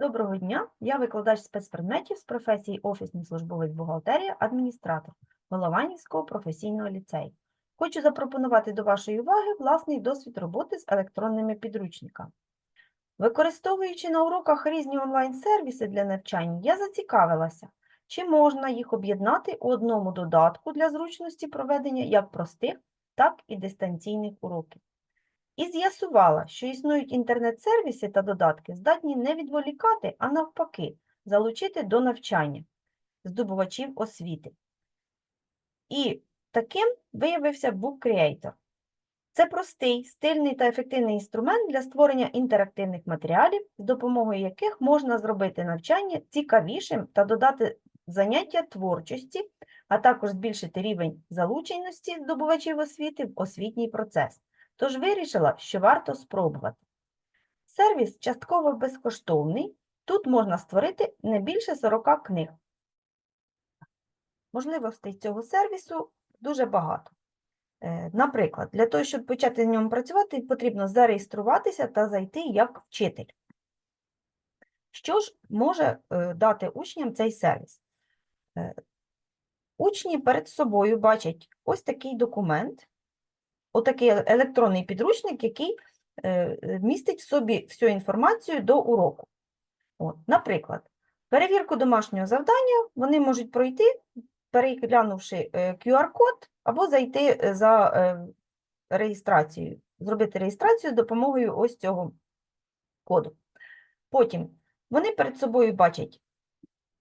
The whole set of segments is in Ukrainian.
Доброго дня, я викладач спецпредметів з професії офісний службовець бухгалтерія, адміністратор Голованівського професійного ліцею. Хочу запропонувати до вашої уваги власний досвід роботи з електронними підручниками. Використовуючи на уроках різні онлайн-сервіси для навчання, я зацікавилася, чи можна їх об'єднати у одному додатку для зручності проведення як простих, так і дистанційних уроків. І з'ясувала, що існують інтернет-сервіси та додатки, здатні не відволікати, а навпаки, залучити до навчання здобувачів освіти. І таким виявився Book Creator. Це простий, стильний та ефективний інструмент для створення інтерактивних матеріалів, з допомогою яких можна зробити навчання цікавішим та додати заняття творчості, а також збільшити рівень залученості здобувачів освіти в освітній процес. Тож вирішила, що варто спробувати. Сервіс частково безкоштовний, тут можна створити не більше 40 книг. Можливостей цього сервісу дуже багато. Е, Наприклад, для того, щоб почати на ньому працювати, потрібно зареєструватися та зайти як вчитель. Що ж може е, дати учням цей сервіс? Е, Учні перед собою бачать ось такий документ, отакий е- електронний підручник, який е, е, містить в собі всю інформацію до уроку. От, наприклад, перевірку домашнього завдання вони можуть пройти, переглянувши е, QR-код, або зайти е, за е, реєстрацією, зробити реєстрацію з допомогою ось цього коду. Потім вони перед собою бачать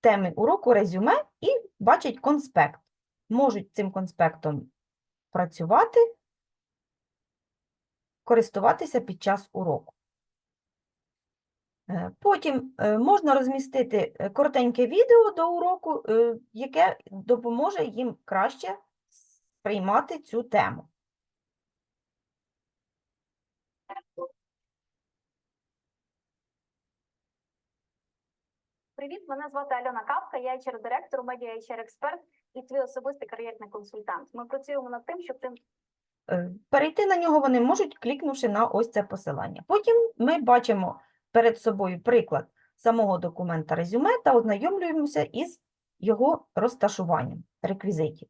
теми уроку, резюме і бачать конспект. Можуть цим конспектом працювати, користуватися під час уроку. Е, Потім е, можна розмістити е, коротеньке відео до уроку, яке допоможе їм краще сприймати цю тему. Привіт, мене звати Альона Капка, я HR-директор, медіа HR-експерт і твій особистий кар'єрний консультант. Ми працюємо над тим, щоб ти Перейти на нього вони можуть, клікнувши на ось це посилання. Потім ми бачимо перед собою приклад самого документа резюме та ознайомлюємося із його розташуванням реквізитів.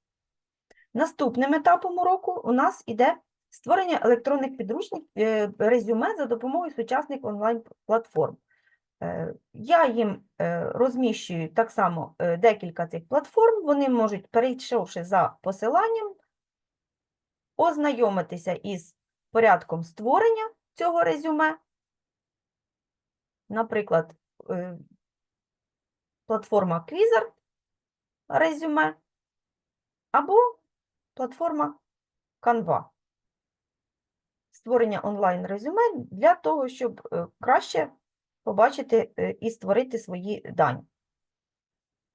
Наступним етапом уроку у нас іде створення електронних підручників е, резюме за допомогою сучасних онлайн-платформ. Е, Я їм е, розміщую так само е, декілька цих платформ, вони можуть, перейшовши за посиланням, ознайомитися із порядком створення цього резюме. Наприклад, е, платформа Quizart резюме або платформа Canva. Створення онлайн-резюме для того, щоб е, краще побачити е, і створити свої дані,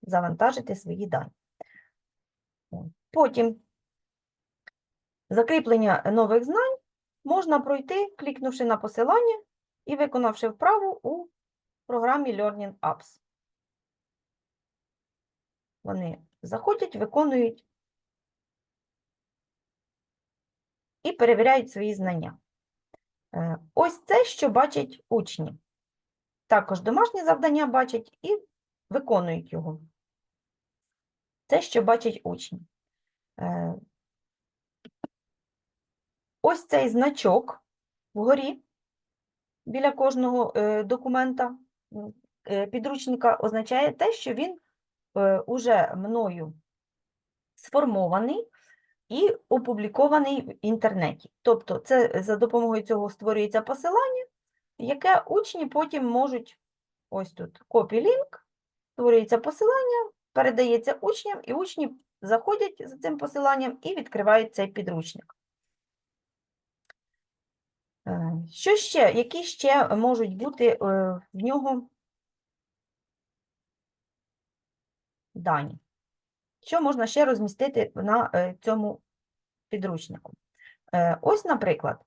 завантажити свої дані. Потім Закріплення нових знань можна пройти, клікнувши на посилання і виконавши вправу у програмі Learning Apps. Вони заходять, виконують і перевіряють свої знання. Е, Ось це, що бачать учні. Також домашнє завдання бачать і виконують його. Це, що бачать учні. Ось цей значок вгорі біля кожного е, документа е, підручника означає те, що він е, уже мною сформований і опублікований в інтернеті. Тобто це за допомогою цього створюється посилання, яке учні потім можуть, ось тут копі-лінк, створюється посилання, передається учням, і учні заходять за цим посиланням і відкривають цей підручник. Е, Що ще? Які ще можуть бути е, в нього дані? Що можна ще розмістити на е, цьому підручнику? Е, Ось, наприклад,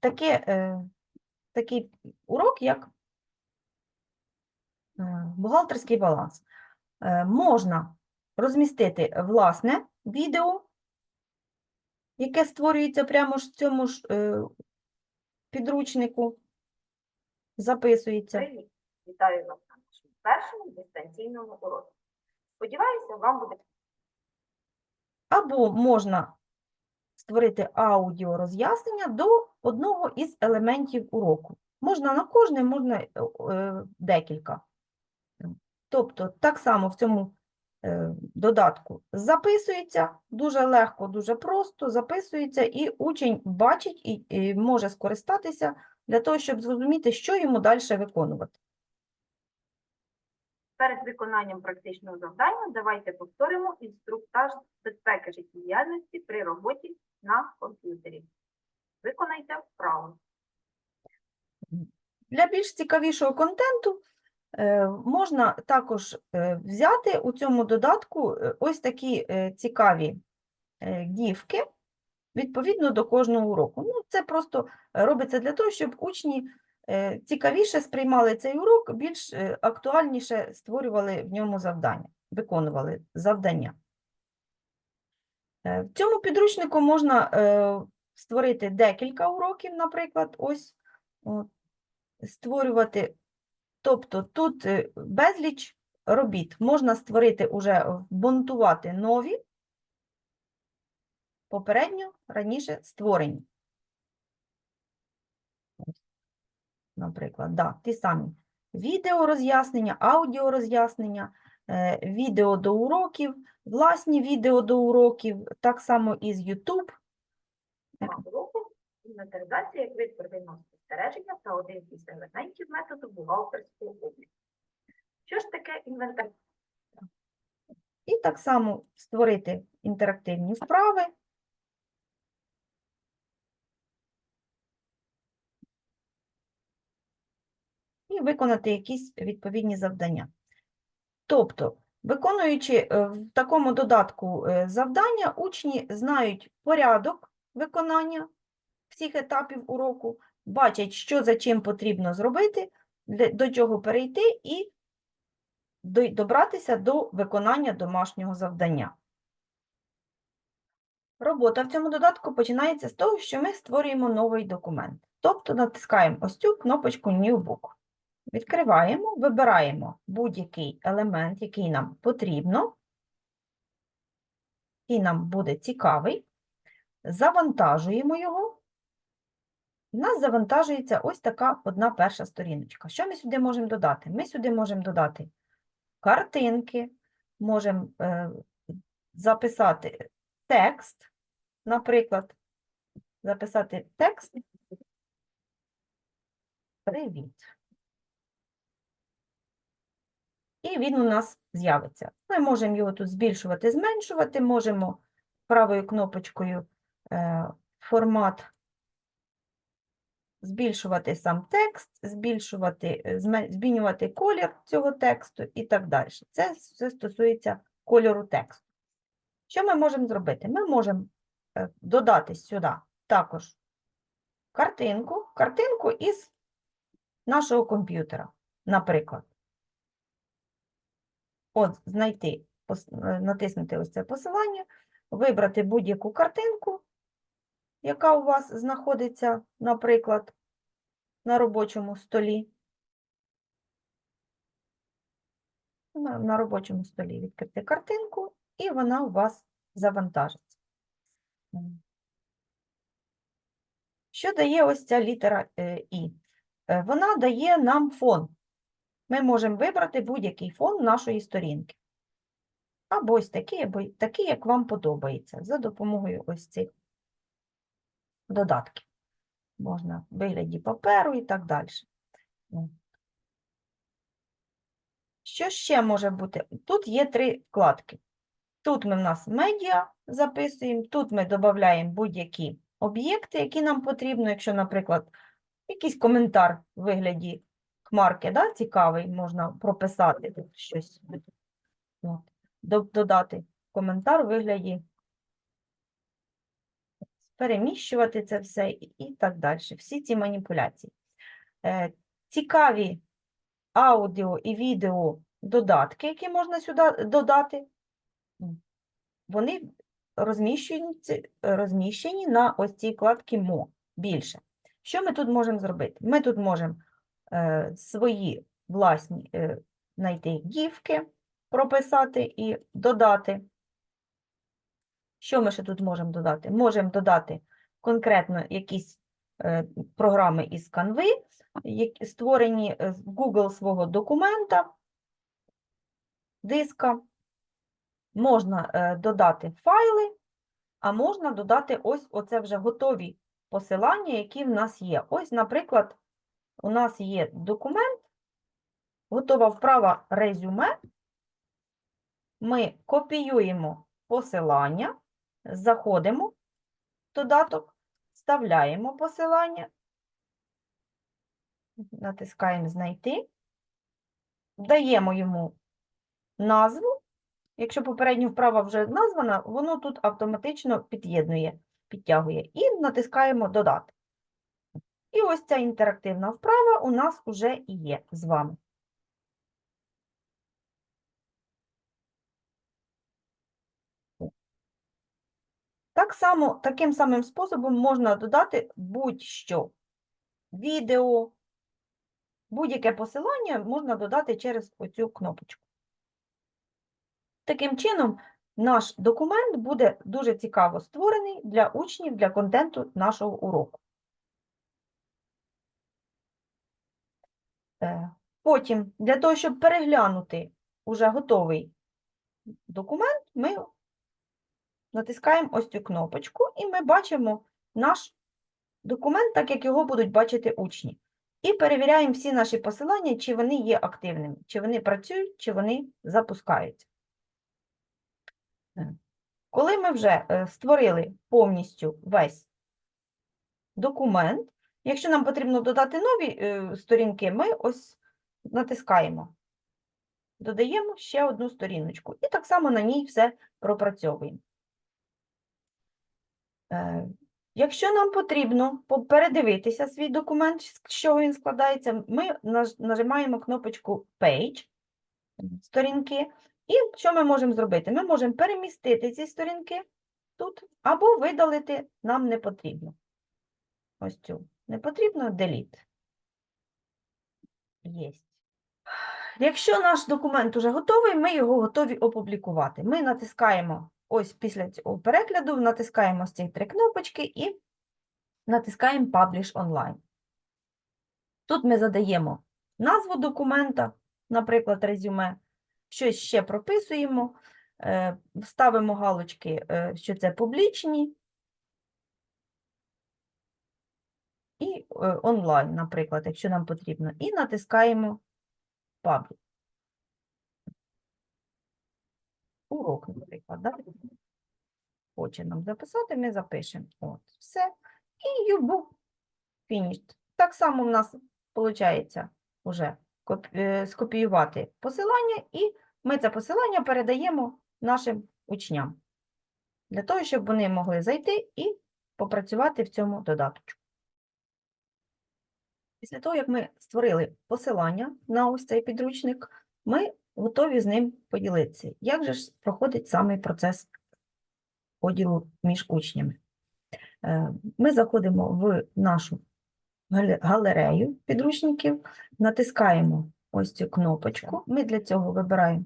таке, такий урок, як бухгалтерський баланс. Можна розмістити власне відео, яке створюється прямо ж в цьому ж е, підручнику. записується. Вітаю вас на нашому першому дистанційному уроці. Сподіваюся, вам буде Або можна створити аудіо роз'яснення до одного із елементів уроку. Можна на кожне, можна е, е, декілька. Тобто, так само в цьому додатку записується дуже легко, дуже просто записується, і учень бачить і, і може скористатися для того, щоб зрозуміти, що йому далі виконувати. перед виконанням практичного завдання. Давайте повторимо інструктаж безпеки життєдіяльності при роботі на комп'ютері. Виконайте вправу. Для більш цікавішого контенту е, можна також е, взяти у цьому додатку е, ось такі е, цікаві е, гіфки відповідно до кожного уроку. Ну, це просто робиться для того, щоб учні е, цікавіше сприймали цей урок, більш е, актуальніше створювали в ньому завдання, виконували завдання. Е, В цьому підручнику можна е, створити декілька уроків, наприклад, ось створювати. Тобто тут е, безліч робіт. Можна створити уже, вмонтувати нові, попередньо раніше створені. Наприклад, да, ті самі відео роз'яснення, аудіо роз'яснення, е, відео до уроків, власні відео до уроків, так само і з YouTube. Інвентаризація як вид первинного спостереження та один із елементів методу бухгалтерського обліку. Що ж таке інвентаризація? І так само створити інтерактивні вправи. І виконати якісь відповідні завдання. Тобто, виконуючи е, в такому додатку е, завдання, учні знають порядок виконання всіх етапів уроку, бачать, що за чим потрібно зробити, до чого перейти і добратися до виконання домашнього завдання. Робота в цьому додатку починається з того, що ми створюємо новий документ. Тобто натискаємо ось цю кнопочку New Book. Відкриваємо, вибираємо будь-який елемент, який нам потрібно, який нам буде цікавий, завантажуємо його. У нас завантажується ось така одна перша сторіночка. Що ми сюди можемо додати? Ми сюди можемо додати картинки, можемо е, записати текст, наприклад, записати текст. Привіт. І він у нас з'явиться. Ми можемо його тут збільшувати, зменшувати, можемо правою кнопочкою е, формат збільшувати сам текст, збільшувати, е, змінювати колір цього тексту і так далі. Це все стосується кольору тексту. Що ми можемо зробити? Ми можемо е, додати сюди також картинку, картинку із нашого комп'ютера, наприклад. От, знайти, е, натиснути ось це посилання, вибрати будь-яку картинку, яка у вас знаходиться, наприклад, на робочому столі. На, на робочому столі відкрити картинку, і вона у вас завантажиться. Що дає ось ця літера е, І? Е, Вона дає нам фон. Ми можемо вибрати будь-який фон нашої сторінки. Або ось такий, або такий, як вам подобається, за допомогою ось цих додатків. Можна в вигляді паперу і так далі. Що ще може бути? Тут є три вкладки. Тут ми в нас медіа записуємо, тут ми додаємо будь-які об'єкти, які нам потрібно. Якщо, наприклад, якийсь коментар в вигляді хмарки, да, цікавий, можна прописати тут щось. Додати коментар у вигляді, переміщувати це все і так далі. Всі ці маніпуляції. Е, Цікаві аудіо і відео додатки, які можна сюди додати, вони розміщені, розміщені на ось цій вкладці МО більше. Що ми тут можемо зробити? Ми тут можемо е, свої власні е, знайти гіфки, прописати і додати. Що ми ще тут можемо додати? Можемо додати конкретно якісь е, програми із Canva, які створені е, з Google свого документа, диска. Можна е, додати файли, а можна додати ось оце вже готові посилання, які в нас є. Ось, наприклад, у нас є документ, готова вправа резюме. Ми копіюємо посилання, заходимо в додаток, вставляємо посилання, натискаємо знайти, даємо йому назву. Якщо попередня вправа вже названа, воно тут автоматично під'єднує, підтягує і натискаємо додати. І ось ця інтерактивна вправа у нас вже є з вами. Так само, таким самим способом можна додати будь-що. Відео, будь-яке посилання можна додати через оцю кнопочку. Таким чином, наш документ буде дуже цікаво створений для учнів, для контенту нашого уроку. Е, Потім, для того, щоб переглянути уже готовий документ, ми натискаємо ось цю кнопочку, і ми бачимо наш документ, так як його будуть бачити учні. І перевіряємо всі наші посилання, чи вони є активними, чи вони працюють, чи вони запускаються. Коли ми вже е, створили повністю весь документ, якщо нам потрібно додати нові е, сторінки, ми ось натискаємо, додаємо ще одну сторіночку і так само на ній все пропрацьовуємо. Е, Якщо нам потрібно передивитися свій документ, з чого він складається, ми нажимаємо кнопочку Page, сторінки, і що ми можемо зробити? Ми можемо перемістити ці сторінки тут, або видалити нам не потрібно. Ось цю. Не потрібно Delete. Єсть. Якщо наш документ уже готовий, ми його готові опублікувати. Ми натискаємо ось після цього перегляду, натискаємо ці три кнопочки і натискаємо Publish Online. Тут ми задаємо назву документа, наприклад, резюме, щось ще прописуємо, е, ставимо галочки, е, що це публічні, і е, онлайн, наприклад, якщо нам потрібно, і натискаємо Publish. Урок, наприклад, да? Хоче нам записати, ми запишемо. От, все. І you book finished. Так само в нас виходить вже скопіювати посилання, і ми це посилання передаємо нашим учням для того, щоб вони могли зайти і попрацювати в цьому додаточку. Після того, як ми створили посилання на ось цей підручник, ми готові з ним поділитися. Як же ж проходить самий процес поділу між учнями? Е, Ми заходимо в нашу галерею підручників, натискаємо ось цю кнопочку. Ми для цього вибираємо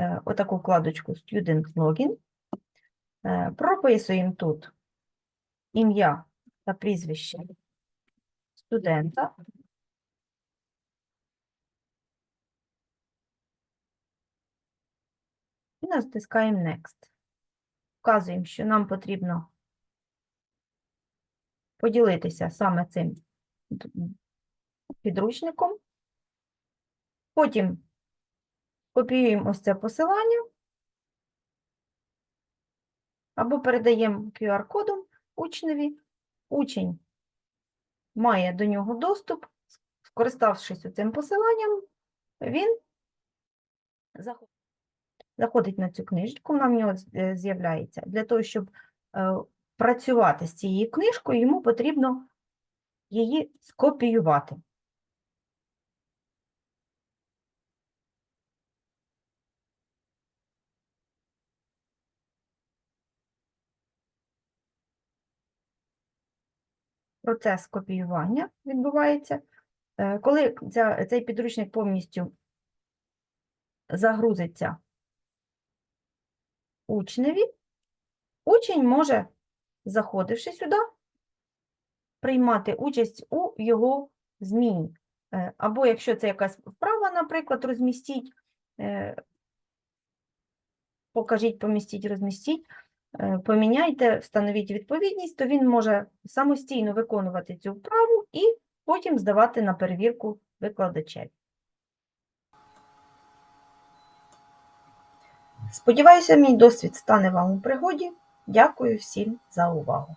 е, отаку вкладочку Student Login, Е, прописуємо тут ім'я та прізвище студента. І натискаємо Next. Вказуємо, що нам потрібно поділитися саме цим підручником. Потім копіюємо ось це посилання або передаємо QR-кодом учневі. Учень має до нього доступ, скориставшись цим посиланням, він захо- заходить на цю книжку, вона в нього е, з'являється. Для того, щоб е, працювати з цією книжкою, йому потрібно її скопіювати. Процес копіювання відбувається Е, Коли ця, цей підручник повністю загрузиться учневі, учень може, заходивши сюди, приймати участь у його зміні. Е, Або якщо це якась вправа, наприклад, розмістіть, е, покажіть, помістіть, розмістіть, е, поміняйте, встановіть відповідність, то він може самостійно виконувати цю вправу і потім здавати на перевірку викладачеві. Сподіваюся, мій досвід стане вам у пригоді. Дякую всім за увагу.